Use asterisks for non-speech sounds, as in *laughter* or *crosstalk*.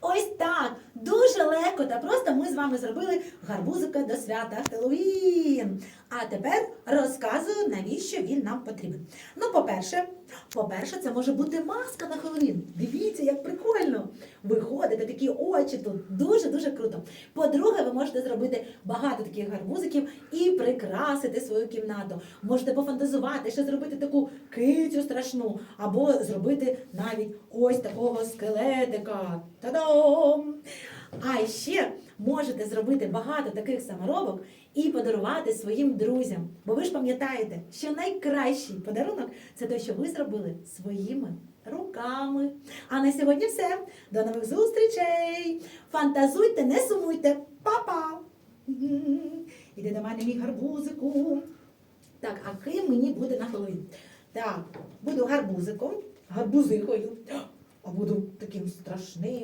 Ось так, дуже легко та просто ми з вами зробили гарбузика до свята Хеллоуін. А тепер розказую, навіщо він нам потрібен. Ну, по-перше, по-перше, це може бути маска на Хеллоуін. Дивіться, як прикольно. Виходите такі очі тут. Дуже-дуже круто. По-друге, ви можете зробити багато таких гарбузиків і прикрасити свою кімнату. Можете пофантазувати, ще зробити таку кицю страшну, або зробити навіть ось такого скелетика. Та-дам! А ще можете зробити багато таких саморобок і подарувати своїм друзям. Бо ви ж пам'ятаєте, що найкращий подарунок це те, що ви зробили своїми руками. А на сьогодні все. До нових зустрічей! Фантазуйте, не сумуйте. Па-па! *laughs* Іди до мене, мій гарбузику. Так, а ким мені буде на Хеллоуін? Так, буду гарбузиком, гарбузикою, а буду таким страшним.